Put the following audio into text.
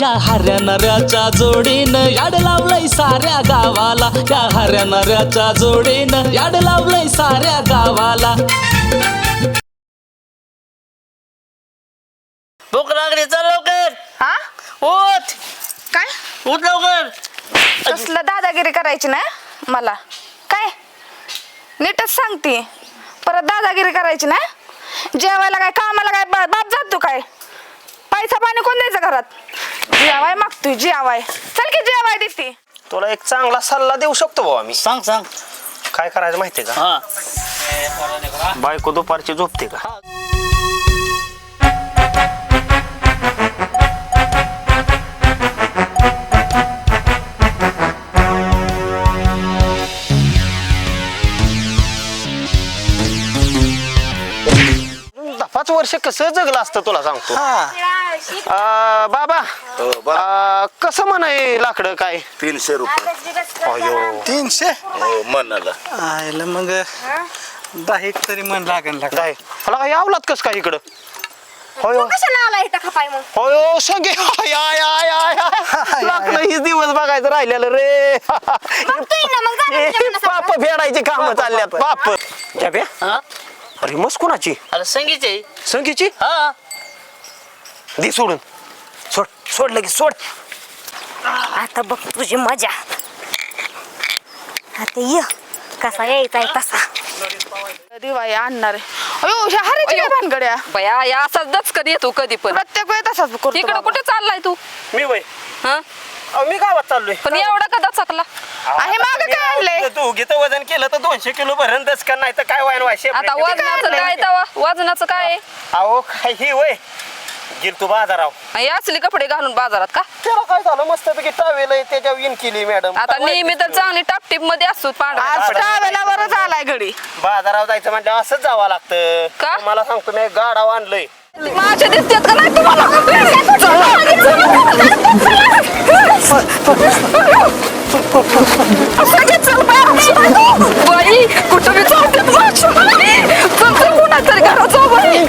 या हऱ्या नऱ्याच्या जोडीनं याड लावलंय साऱ्या गावाला. या हऱ्या नऱ्याच्या जोडीनं याड लावलंय साऱ्या गावाला. भूक लागली चल लवकर. हा? उठ. काय? उठ लवकर. कसलं दादागिरी करायची ना मला? काय? नीटच सांगते. परत दादागिरी करायची ना? जेवायला काय कामाला काय बा- बाप जातो काय? पैसा पाणी कोण द्यायचं घरात? जेवाय मागतोय जेवाय. चल की जेवाय देते. तुला एक चांगला सल्ला देऊ शकतो भाऊ आम्ही. सांग सांग. काय करायचं माहितीये का? हा. बायको दुपारची झोपते का? पाच वर्ष कसं जगलं असतं तुला सांगतो. बाबा आ, कसं म्हणाय लाकडं काय? तीनशे रुपये. अयो. तीनशे? हो मनाला आयला मग. दहा एक तरी मन लागन लागत काय मला काय यावलात कस काय इकडं? होय कशाला आला इथं खपाय मग? होय सगळे. आय, आय, आय, आय, आय. लाकडं ही दिवस बघायचं राहिलेलं रे. पाप फेडायची काम चालल्यात पाप. जाब्या हा? अरे मस्त कुणाची? अरे संगीचे संगीची हा. दे सोडून. सोड सोड लगेच सोड. आता बघ तुझी मजा. आता ये. कसा यायचा आहे तसा. दिवाळी आणणार आहे. अयो ह्या हरीची काय भानगड्या? बया या असाच दच कधी येतो कधी पण. प्रत्येक वेळ तसाच करतो इकडे बाबा. कुठे चाललाय तू? मी वय. हा? अहो, मी गावात चाललोय. पण एवढा कदा चकला आहे मागं काय आणलंय? तू घेतं वजन केलं तर दोनशे किलो भरण दस का नाही तर काय वाईन वाय आता वजनाचं काय तवा? वजनाचं काय? आहे? अहो काय ही वय. गेल तू बाजाराव असले कपडे घालून बाजारात का त्याला काय झालं मस्तपैकी टावेल आहे त्याच्यावर केली मॅडम आता नेहमी तर चांगली टापटीपमध्ये असतो पांढरा टावेला बरं झालाय घडी बाजारावर जायचं म्हणजे असंच जावं लागतं का? मला सांगतो मी गाडा आणलंय माझ्या दिसतात का नाही तुम्हाला कुठं मी चालते तरी जाऊ बाई.